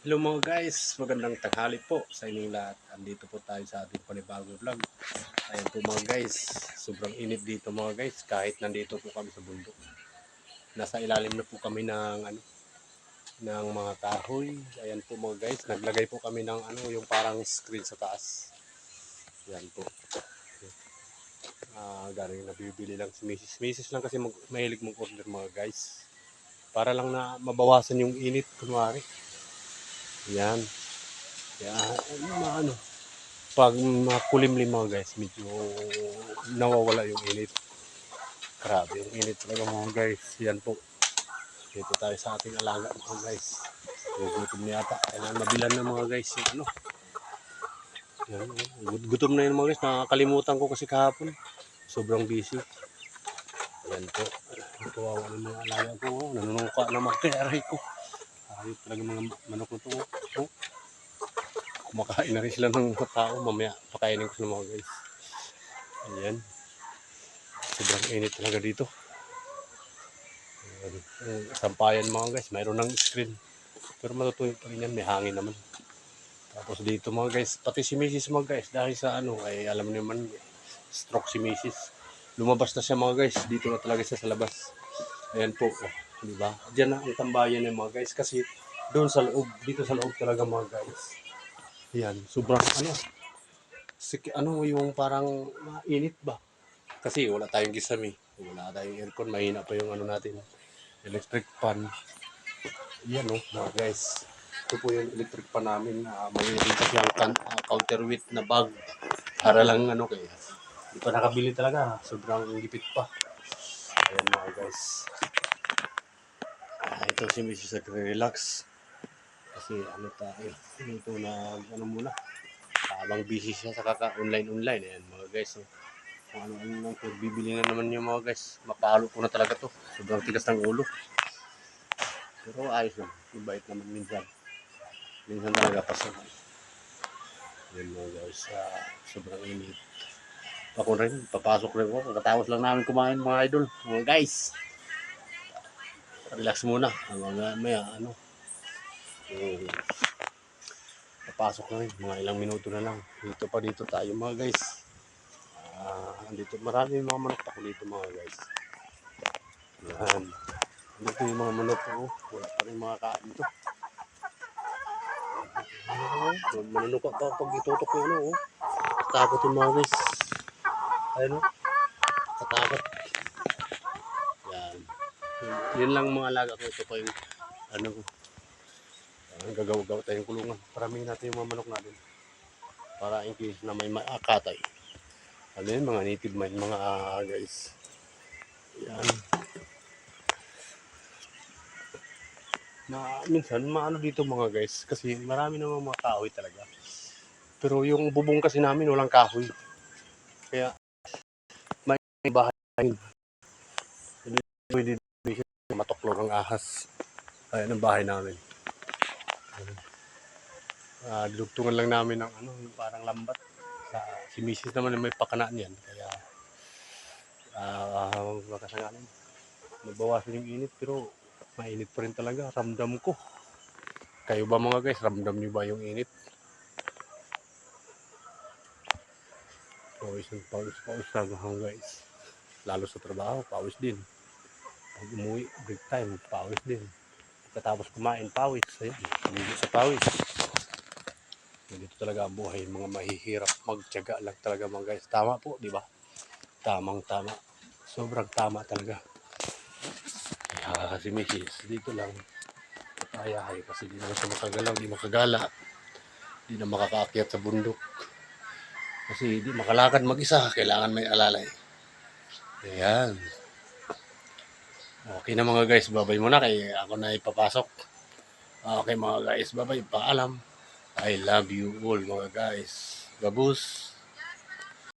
Hello mga guys, magandang tanghali po sa inyong lahat. Andito po tayo sa ating panibagong vlog. Ayan po mga guys, sobrang init dito mga guys kahit nandito po kami sa bundok. Nasa ilalim na po kami ng ano ng mga kahoy. Ayan po mga guys, naglagay po kami ng ano yung parang screen sa taas. Ayan po. Ah, galing nabibili lang si Mrs. Mrs. lang kasi mag, mahilig mong order mga guys. Para lang na mabawasan yung init kunwari. Yan. Kaya, ano, pag makulimlim mga guys, medyo nawawala yung init. Grabe yung init talaga mga guys. Yan po. Dito tayo sa ating alaga mga guys. Gutom na yata. Kailangan mabilan na mga guys yung ano. Yan, oh. gutom na yun mga guys. Nakakalimutan ko kasi kahapon. Sobrang busy. Yan po. Kawawa ng mga alaga ko. Nanunungka na mga kaya ko. Ayop talaga mga manok na to. Oh. Kumakain na rin sila ng tao. Mamaya pakainin ko sila mga guys. Ayan. Sobrang init talaga dito. Ayan. Yung Sampayan mga guys. Mayroon ng screen. Pero matutuyo pa rin yan. May hangin naman. Tapos dito mga guys. Pati si Mrs. mga guys. Dahil sa ano. Ay alam mo naman. Stroke si Mrs. Lumabas na siya mga guys. Dito na talaga siya sa labas. Ayan po. Oh. Di ba? Diyan na ang tambayan ng mga guys kasi doon sa loob, dito sa loob talaga mga guys. Yan, sobrang ano, sik, ano yung parang mainit ba? Kasi wala tayong gisami, wala tayong aircon, mahina pa yung ano natin, electric fan. Yan oh, mga guys. Ito po yung electric fan namin, uh, mayroon kasi ang kan- ah, counterweight na bag para lang ano kaya. Hindi pa nakabili talaga, sobrang gipit pa. Ayan mga guys. Ito si Mrs. Nagre-relax. Kasi ano tayo, ito na ano muna. Habang busy siya sa kaka-online-online. Ayan mga guys. So, kung ano-ano lang po, bibili na naman yung mga guys. Mapalo ko na talaga to. Sobrang tigas ng ulo. Pero ayos lang. Mabait naman minsan. Minsan talaga pasok. Ayan mga guys. ah, sobrang init. Ako rin, papasok rin ako. Kakatapos lang namin kumain mga idol. Mga guys relax muna. Mga maya, ano, yung papasok na rin, mga ilang minuto na lang. Dito pa dito tayo mga guys. Ah, andito marami mga manok ako dito mga guys. Yan. Andito yung mga manok ko. Wala pa rin mga kain dito. Oh, manunuka pa pag itutok yung ano. Oh. Takot yung mga guys. Ayun oh. Katakot. Yun, lang mga alaga ko. Ito pa yung ano ko. Ang gagaw-gaw tayong kulungan. Paramihin natin yung mga manok natin. Para in case na may maakatay. Ano yun, mga native mind, mga ah, guys. Yan. Na, minsan, maano dito mga guys. Kasi marami namang mga kahoy talaga. Pero yung bubong kasi namin, walang kahoy. Kaya, may bahay. Pwede matoklog ang ahas. Ayan ang bahay namin. Ah, dinugtungan lang namin ng ano, parang lambat. Sa, si Mrs. naman ay may pakanaan yan. Kaya, ah, uh, makasangalan. Mabawasan yung init, pero mainit pa rin talaga. Ramdam ko. Kayo ba mga guys, ramdam nyo ba yung init? Pawis ng pawis, pawis mga guys. Lalo sa trabaho, pawis din. Pag umuwi, break time, pawis din. Pagkatapos kumain, pawis. Ayan, hindi sa pawis. Ganito talaga ang buhay. Mga mahihirap, magtyaga lang talaga mga guys. Tama po, di ba? Tamang tama. Sobrang tama talaga. Kaya kasi Mrs. dito lang. Ayahay kasi di naman siya makagalaw, di makagala. Di na makakaakyat sa bundok. Kasi di makalakad mag-isa, kailangan may alalay. Ayan. Okay na mga guys, babay muna kay ako na ipapasok. Okay mga guys, babay, paalam. I love you all mga guys. Babus.